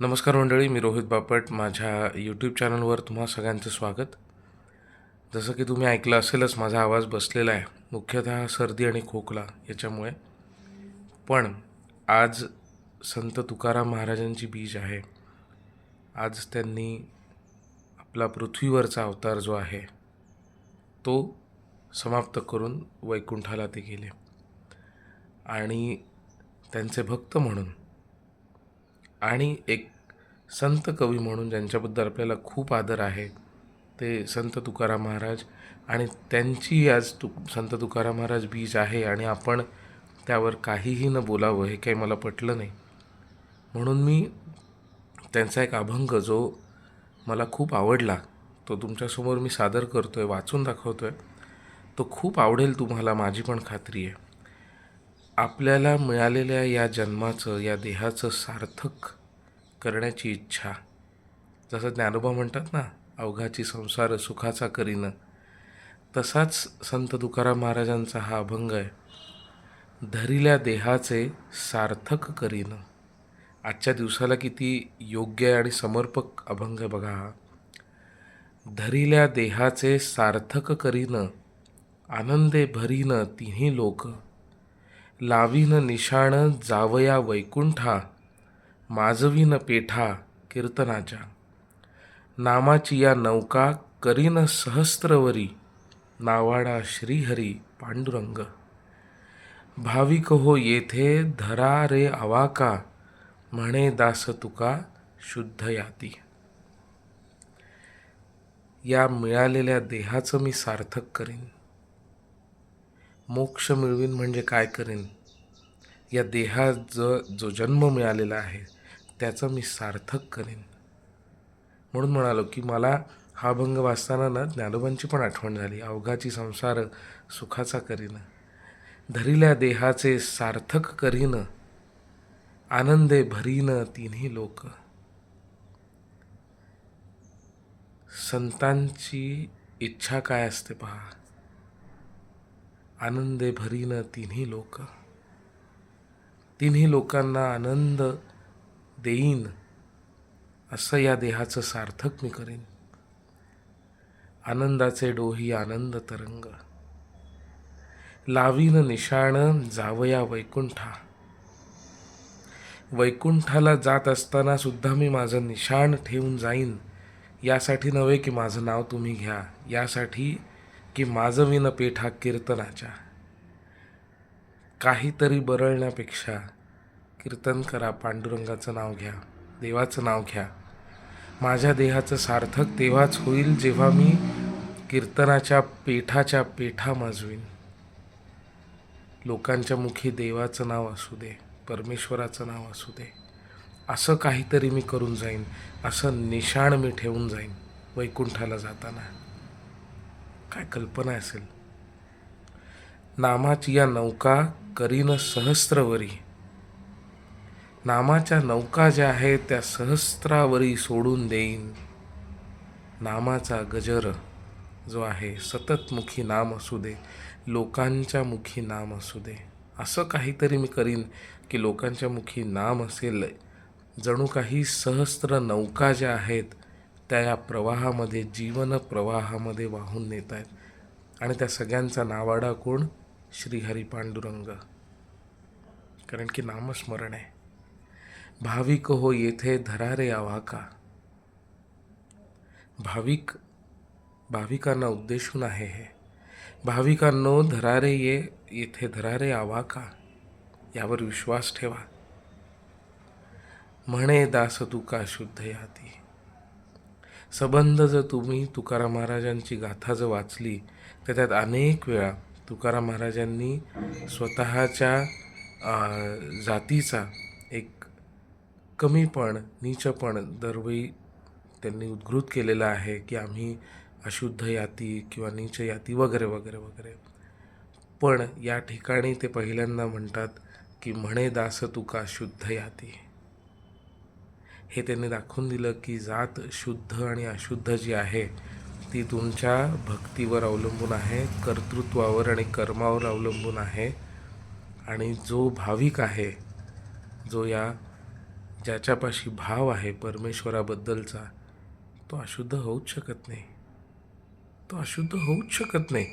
नमस्कार मंडळी मी रोहित बापट. माझ्या यूट्यूब चॅनलवर तुम्हा सगळ्यांचं स्वागत. जसं की तुम्ही ऐकलं असेलच माझा आवाज बसलेला आहे. मुख्यतः सर्दी आणि खोकला याच्यामुळे. पण आज संत तुकाराम महाराजांची बीज आहे. आज त्यांनी आपला पृथ्वीवरचा अवतार जो आहे तो समाप्त करून वैकुंठाला ते गेले. आणि त्यांचे भक्त म्हणून आणि एक संत कवी म्हणून ज्यांच्याबद्दल आपल्याला खूप आदर आहे ते संत तुकाराम महाराज. आणि त्यांची आज तु संत तुकाराम महाराज बीज आहे आणि आपण त्यावर काहीही न बोलावं हे काही मला पटलं नाही. म्हणून मी त्यांचा एक अभंग जो मला खूप आवडला तो तुमच्यासमोर मी सादर करतो आहे वाचून दाखवतो आहे तो खूप आवडेल तुम्हाला माझी पण खात्री आहे. आपल्याला मिळालेल्या या जन्माचं या देहाचं सार्थक करण्याची इच्छा जसं ज्ञानोबा म्हणतात ना अवघाची संसार सुखाचा करीन तसाच संत तुकाराम महाराजांचा हा अभंग आहे. धरिल्या देहाचे सार्थक करीन. आजच्या दिवसाला किती योग्य आहे आणि समर्पक अभंग बघा हा. धरिल्या देहाचे सार्थक करीन आनंदे भरीन तिन्ही लोक लावीन निशाण जावया वैकुंठा माजवीन पेठा कीर्तनाच्या. नामाची या नौका करीन सहस्त्रवरी नावाडा श्रीहरी पांडुरंग. भाविक हो येथे धरा रे आवाका म्हणे दास तुका शुद्ध याती. या मिळालेल्या देहाचं मी सार्थक करीन. मोक्ष मिळवीन म्हणजे काय करेन? या देहा ज जो जन्म मिळालेला आहे त्याचं मी सार्थक करेन. म्हणून म्हणालो की मला हा अभंग वाचताना ना ज्ञानोबांची पण आठवण झाली. अवघाची संसार सुखाचा करीन. धरिल्या देहाचे सार्थक करीन. आनंदे भरीन तिन्ही लोक. संतांची इच्छा काय असते पहा. आनंदे भरीन तिन्ही लोक. तिन्ही लोकांना आनंद देईन असं या देहाचं सार्थक मी करेन. आनंदाचे डोही आनंद तरंग. लावीन निशाण जावया वैकुंठा. वैकुंठाला जात असताना सुद्धा मी माझं निशाण ठेवून जाईन यासाठी नव्हे की माझं नाव तुम्ही घ्या यासाठी की माझं विन पेठा कीर्तनाच्या. काहीतरी बरळण्यापेक्षा कीर्तन करा पांडुरंगाचं नाव घ्या देवाचं नाव घ्या. माझ्या देहाचं सार्थक तेव्हाच होईल जेव्हा मी कीर्तनाच्या पेठाच्या पेठा माजवीन. लोकांच्या मुखी देवाचं नाव असू दे परमेश्वराचं नाव असू दे. असं काहीतरी मी करून जाईन असं निशाण मी ठेवून जाईन वैकुंठाला जाताना. काय कल्पना असेल? नामाची या नौका करीन सहस्त्रवरी नामाच्या नौका ज्या आहेत त्या सहस्त्रावरी सोडून देईन. नामाचा गजर जो आहे सततमुखी नाम असू दे लोकांच्या मुखी नाम असू दे. असं काहीतरी मी करीन की लोकांच्या मुखी नाम असेल. जणू काही सहस्त्र नौका ज्या आहेत त्या या प्रवाहामध्ये जीवन प्रवाहामध्ये वाहून नेत आहेत. आणि त्या सगळ्यांचा नावाडा कोण? श्रीहरी पांडुरंग. कारण की नामस्मरण आहे. भाविक हो येथे धरारे आवाका भाविक भाविकांना उद्देशून आहे हे. भाविकांनो धरारे ये येथे धरारे आवाका यावर विश्वास ठेवा. म्हणे दास तुका शुद्ध याती. सबंध जर तुम्ही तुकाराम महाराजांची गाथा जर वाचली तर त्यात अनेक वेळा तुकाराम महाराजांनी स्वतःच्या जातीचा एक कमीपण नीचपण दरवेळी त्यांनी उद्घृत केलेला आहे की आम्ही अशुद्ध याती किंवा नीच याती वगैरे वगैरे वगैरे. पण या ठिकाणी ते पहिल्यांदा म्हणतात की म्हणे दास तुका शुद्ध याती. हे त्यांनी दाखवून दिलं की जात शुद्ध आणि अशुद्ध जी आहे ती तुमच्या भक्तीवर अवलंबून आहे कर्तृत्वावर आणि कर्मावर अवलंबून आहे. आणि जो भाविक आहे जो या ज्याच्यापाशी भाव आहे परमेश्वराबद्दलचा तो अशुद्ध होऊच शकत नाही. तो अशुद्ध होऊच शकत नाही.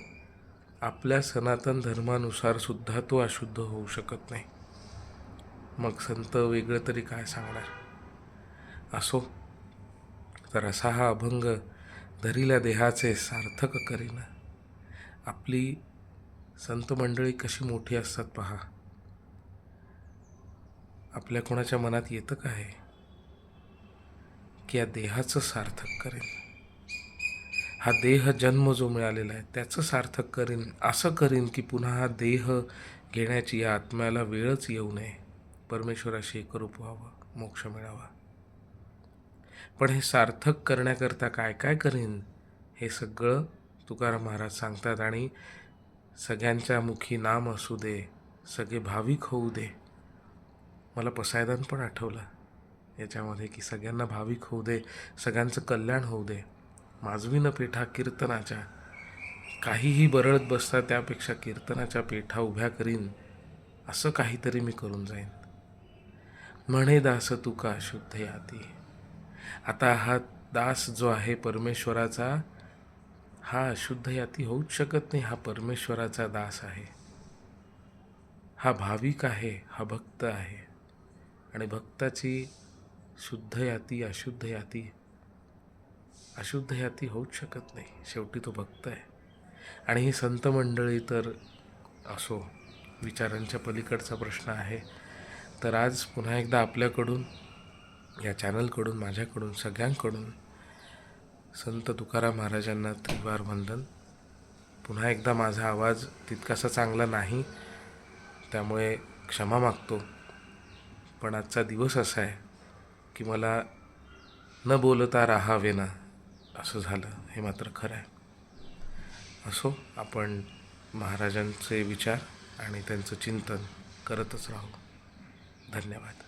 आपल्या सनातन धर्मानुसार सुद्धा तो अशुद्ध होऊ शकत नाही. मग संत वेगळं तरी काय सांगणार? असो तर असा हा अभंग धरील्या देहाचे सार्थक करीन. आपली संत मंडळी कशी मोठी असतात पहा. आपल्या कोणाच्या मनात येतं काय की या देहाचं सार्थक करेन. हा देह जन्म जो मिळालेला आहे त्याचं सार्थक करीन. असं करीन की पुन्हा हा देह घेण्याची या आत्म्याला वेळच येऊ नये. परमेश्वराशी एकरूप व्हावं मोक्ष मिळावा. पण हे सार्थक करण्याकरता काय काय करीन? हे सगळं तुकाराम महाराज सांगतात आणि सगळ्यांच्या मुखी नाम असू दे सगळे भाविक होऊ दे. मला पसायदान पण आठवलं याच्यामध्ये की सगळ्यांना भाविक होऊ दे सगळ्यांचं कल्याण होऊ दे. माजवीनं पेठा कीर्तनाच्या काहीही बरळत बसता त्यापेक्षा कीर्तनाच्या पेठा उभ्या करीन असं काहीतरी मी करून जाईन. म्हणे दास तुका शुद्ध याती? आता हा दास जो आहे परमेश्वराचा हा अशुद्ध याती होऊच शकत नाही. हा परमेश्वराचा दास आहे. हा भाविक आहे हा भक्त आहे. आणि भक्ताची शुद्ध याती अशुद्ध याती अशुद्ध याती होऊच शकत नाही. शेवटी तो भक्त आहे. आणि ही संत मंडळी तर असो विचारांच्या पलीकडचा प्रश्न आहे. तर आज पुन्हा एकदा आपल्याकडून या चॅनलकडून माझ्याकडून सगळ्यांकडून संत तुकाराम महाराजांना त्रिवार वंदन पुन्हा एकदा माझा आवाज तितकासा चांगला नाही त्यामुळे क्षमा मागतो. पण आजचा दिवस असा आहे की मला न बोलता राहावे ना असं झालं. हे मात्र खरं आहे. असो आपण महाराजांचे विचार आणि त्यांचं चिंतन करतच राहू. धन्यवाद.